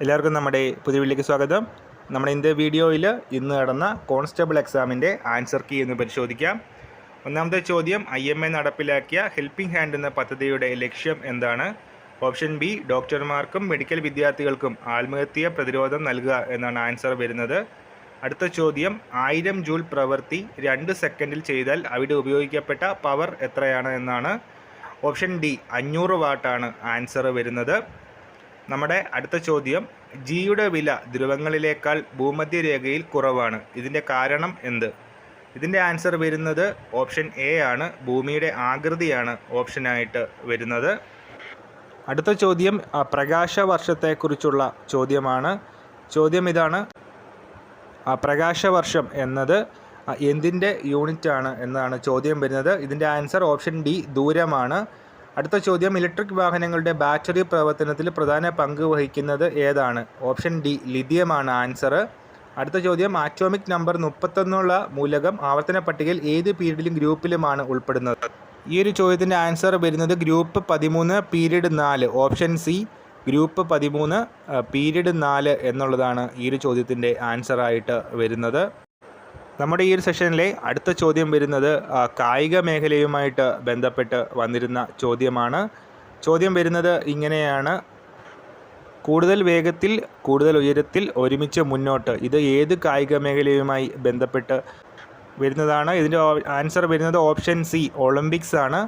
എല്ലാവർക്കും നമ്മുടെ പുതിയ വീട്ടിലേക്ക് സ്വാഗതം. നമ്മുടെ ഇന്നത്തെ വീഡിയോയിൽ ഇന്ന് നടന്ന കോൺസ്റ്റബിൾ എക്സാമിന്റെ ആൻസർ കീ എന്ന് പരിശോധിക്കാം. ഒന്നാമത്തെ ചോദ്യം ഐ എം എ നടപ്പിലാക്കിയ ഹെൽപ്പിംഗ് ഹാൻഡ് എന്ന പദ്ധതിയുടെ ലക്ഷ്യം എന്താണ്? ഓപ്ഷൻ ബി ഡോക്ടർമാർക്കും മെഡിക്കൽ വിദ്യാർത്ഥികൾക്കും ആത്മഹത്യ പ്രതിരോധം നൽകുക എന്നാണ് ആൻസർ വരുന്നത്. അടുത്ത ചോദ്യം ആയിരം ജൂൾ പ്രവൃത്തി രണ്ട് സെക്കൻഡിൽ ചെയ്താൽ അവിടെ ഉപയോഗിക്കപ്പെട്ട പവർ എത്രയാണ് എന്നാണ്? ഓപ്ഷൻ ഡി അഞ്ഞൂറ് വാട്ടാണ് ആൻസർ വരുന്നത്. നമ്മുടെ അടുത്ത ചോദ്യം ജിയുടെ വില ധ്രുവങ്ങളിലേക്കാൾ ഭൂമധ്യരേഖയിൽ കുറവാണ്. ഇതിന്റെ കാരണം എന്ത്? ഇതിന്റെ ആൻസർ വരുന്നത് ഓപ്ഷൻ എ ആണ്. ഭൂമിയുടെ ആകൃതിയാണ് ഓപ്ഷനായിട്ട് വരുന്നത്. അടുത്ത ചോദ്യം പ്രകാശ വർഷത്തെക്കുറിച്ചുള്ള ചോദ്യമാണ്. ചോദ്യം ഇതാണ്. പ്രകാശവർഷം എന്നത് എന്തിന്റെ യൂണിറ്റാണ് എന്നാണ് ചോദ്യം വരുന്നത്. ഇതിന്റെ ആൻസർ ഓപ്ഷൻ ഡി ദൂരമാണ്. അടുത്ത ചോദ്യം ഇലക്ട്രിക് വാഹനങ്ങളുടെ ബാറ്ററി പ്രവർത്തനത്തിൽ പ്രധാന പങ്ക് വഹിക്കുന്നത് ഏതാണ്? ഓപ്ഷൻ ഡി ലിഥിയമാണ് ആൻസർ അടുത്ത ചോദ്യം ആറ്റോമിക് നമ്പർ മുപ്പത്തൊന്നുള്ള മൂലകം ആവർത്തന പട്ടികയിൽ ഏത് പീരീഡിലും ഗ്രൂപ്പിലുമാണ് ഉൾപ്പെടുന്നത്? ഈ ഒരു ചോദ്യത്തിന്റെ ആൻസർ വരുന്നത് ഗ്രൂപ്പ് പതിമൂന്ന് പീരീഡ് നാല്. ഓപ്ഷൻ സി ഗ്രൂപ്പ് പതിമൂന്ന് പീരീഡ് നാല് എന്നുള്ളതാണ് ഈ ഒരു ചോദ്യത്തിന്റെ ആൻസറായിട്ട് വരുന്നത്. നമ്മുടെ ഈ ഒരു സെഷനിലെ അടുത്ത ചോദ്യം വരുന്നത് കായിക മേഖലയുമായിട്ട് ബന്ധപ്പെട്ട് വന്നിരുന്ന ചോദ്യമാണ്. ചോദ്യം വരുന്നത് ഇങ്ങനെയാണ്. കൂടുതൽ വേഗത്തിൽ കൂടുതൽ ഉയരത്തിൽ ഒരുമിച്ച് മുന്നോട്ട് ഇത് ഏത് കായിക മേഖലയുമായി ബന്ധപ്പെട്ട് വരുന്നതാണ്? ഇതിന്റെ ആൻസർ വരുന്നത് ഓപ്ഷൻ സി ഒളിമ്പിക്സ് ആണ്.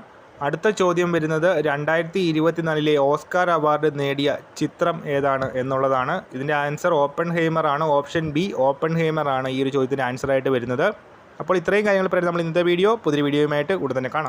അടുത്ത ചോദ്യം വരുന്നത് രണ്ടായിരത്തി ഇരുപത്തിനാലിലെ ഓസ്കാർ അവാർഡ് നേടിയ ചിത്രം ഏതാണ് എന്നുള്ളതാണ്. ഇതിന്റെ ആൻസർ ഓപ്പൺ ഹെയ്മർ ആണ്. ഓപ്ഷൻ ബി ഓപ്പൺ ഹെയ്മർ ആണ് ഈ ഒരു ചോദ്യത്തിന്റെ ആൻസറായിട്ട് വരുന്നത്. അപ്പോൾ ഇത്രയും കാര്യങ്ങൾ പറയുന്നത് നമ്മൾ ഇന്നത്തെ വീഡിയോ പുതിയ വീഡിയോയുമായിട്ട് ഉടൻ തന്നെ കാണാം.